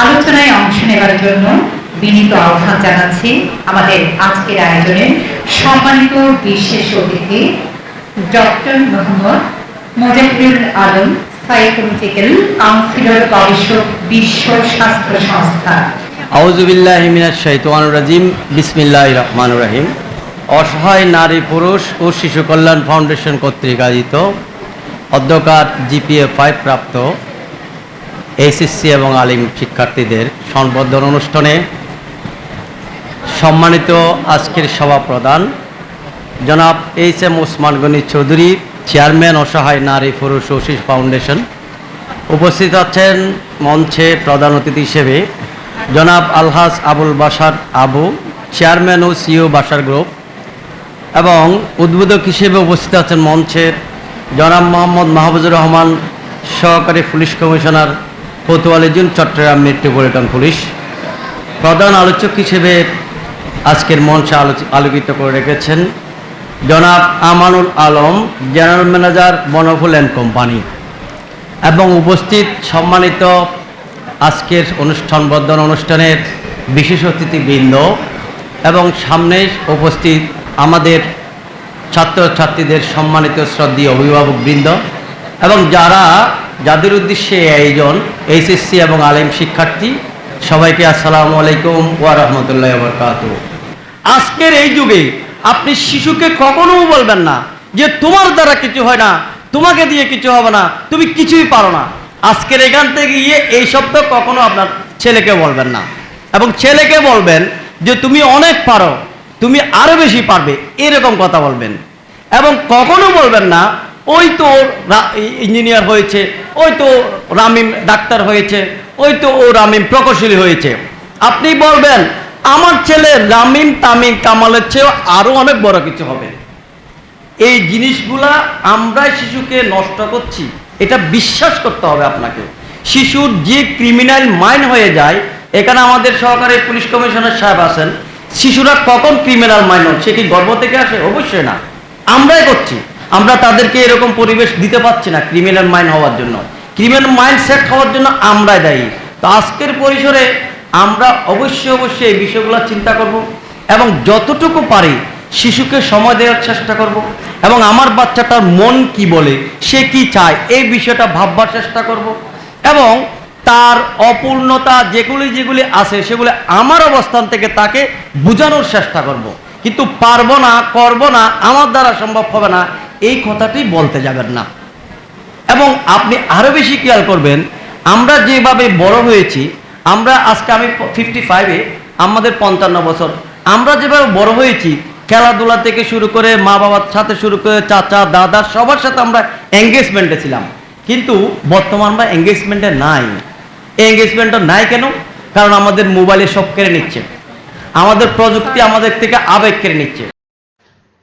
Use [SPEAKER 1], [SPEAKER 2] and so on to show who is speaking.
[SPEAKER 1] আলোচনায় অংশ নেবার জন্য বিনীত আহ্বান জানাচ্ছি আমাদের আজকের আয়োজনে সম্মানিত বিশেষ অতিথি, doctor Mohammad Mozahirul Alam psychological counsellor গবেষক বিশ্ব স্বাস্থ্য সংস্থা।
[SPEAKER 2] আউজুবিল্লাহ মিনাশ শাইতানির রাজিম বিসমিল্লাহ রহমান রহিম। অসহায় নারী পুরুষ ও শিশু কল্যাণ ফাউন্ডেশন কর্তৃক আয়োজিত অধ্যকার জিপিএ ফাইভ প্রাপ্ত এইচএসসি এবং আলিম শিক্ষার্থীদের সংবর্ধন অনুষ্ঠানে সম্মানিত আজকের সভা প্রধান জনাব H M Osman Goni Chowdhury, chairman অসহায় নারী পুরুষ ও শিশু ফাউন্ডেশন। উপস্থিত আছেন মঞ্চে প্রধান অতিথি হিসেবে জনাব আলহাজ আবুল বাসার আবু, চেয়ারম্যান ও সিও বাসার গ্রুপ। এবং উদ্বোধক হিসেবে উপস্থিত আছেন মঞ্চে জনাব মোহাম্মদ মাহবুজুর রহমান, সহকারী পুলিশ কমিশনার কোতোয়ালিজুন চট্টগ্রাম মেট্রোপলিটন পুলিশ। প্রধান আলোচক হিসেবে আজকের মঞ্চে আলোকিত করে রেখেছেন জনাব Amanul Alam, general manager Bonful and company এবং উপস্থিত সম্মানিত আজকের অনুষ্ঠান বর্ধন অনুষ্ঠানের বিশেষ অতিথিবৃন্দ এবং সামনে উপস্থিত আমাদের ছাত্রছাত্রীদের সম্মানিত শ্রদ্ধীয় অভিভাবকবৃন্দ এবং যারা যাদের উদ্দেশ্যে আয়োজন এইচএসসি এবং আলিম শিক্ষার্থী, সবাইকে আসসালামু আলাইকুম ওয়া রাহমাতুল্লাহি ওয়া বারাকাতুহু। আজকের এই যুগে আপনি শিশুকে কখনো বলবেন না যে তোমার দ্বারা কিছু হয় না, তোমাকে দিয়ে কিছু হবে না, তুমি কিছুই পারো না। আজকের এখান থেকে গিয়ে এই শব্দ কখনো আপনার ছেলেকে বলবেন না। এবং ছেলেকে বলবেন যে তুমি অনেক পারো, তুমি আরও বেশি পারবে, এরকম কথা বলবেন। এবং কখনো বলবেন না ওই তো ইঞ্জিনিয়ার হয়েছে, ওই তো রামিম ডাক্তার হয়েছে, ওই তো ও রামিম প্রকৌশলী হয়েছে। আপনি বলবেন, আমার ছেলে রামিম তামিম কামালের চেয়েও আরও অনেক বড় কিছু হবে। এই জিনিসগুলা আমরা শিশুকে নষ্ট করছি, এটা বিশ্বাস করতে হবে আপনাকে। শিশুর যে ক্রিমিনাল মাইন্ড হয়ে যায়, এখানে আমাদের সহকারী পুলিশ কমিশনার সাহেব আছেন, শিশুরা কখন ক্রিমিনাল মাইন্ড সে কি গর্ব থেকে আসে? অবশ্যই না। আমরাই করছি। আমরা তাদেরকে এরকম পরিবেশ দিতে পারছি না ক্রিমিনাল মাইন্ড হওয়ার জন্য ক্রিমিনাল মাইন্ড সেট হওয়ার জন্য আমরাই দায়ী তো আজকের পরিসরে আমরা অবশ্যই অবশ্যই এই বিষয়গুলো চিন্তা করব এবং যতটুকু পারি শিশুকে সময় দেওয়ার চেষ্টা করব এবং আমার বাচ্চাটার মন কি বলে, সে কি চায়, এই বিষয়টা ভাববার চেষ্টা করব এবং তার অপূর্ণতা যেগুলি যেগুলি আছে সেগুলি আমার অবস্থান থেকে তাকে বোঝানোর চেষ্টা করব। কিন্তু পারব না, করব না, আমার দ্বারা সম্ভব হবে না এই কথাটি বলতে যাবেন না। এবং আপনি আরও বেশি খেয়াল করবেন, আমরা যেভাবে বড় হয়েছি, আমরা আজকে আমি ফিফটি ফাইভে আমাদের পঞ্চান্ন বছর, আমরা যেভাবে বড় হয়েছি, খেলাধুলা থেকে শুরু করে মা বাবার সাথে শুরু করে চাচা, দাদা, সবার সাথে আমরা এঙ্গেজমেন্টে ছিলাম। কিন্তু বর্তমান আমরা এঙ্গেজমেন্টে নাই। এঙ্গেজমেন্টটা নাই কেন? কারণ আমাদের মোবাইলে সব কেড়ে নিচ্ছে। আমাদের প্রযুক্তি আমাদের থেকে আবেগ কেড়ে নিচ্ছে।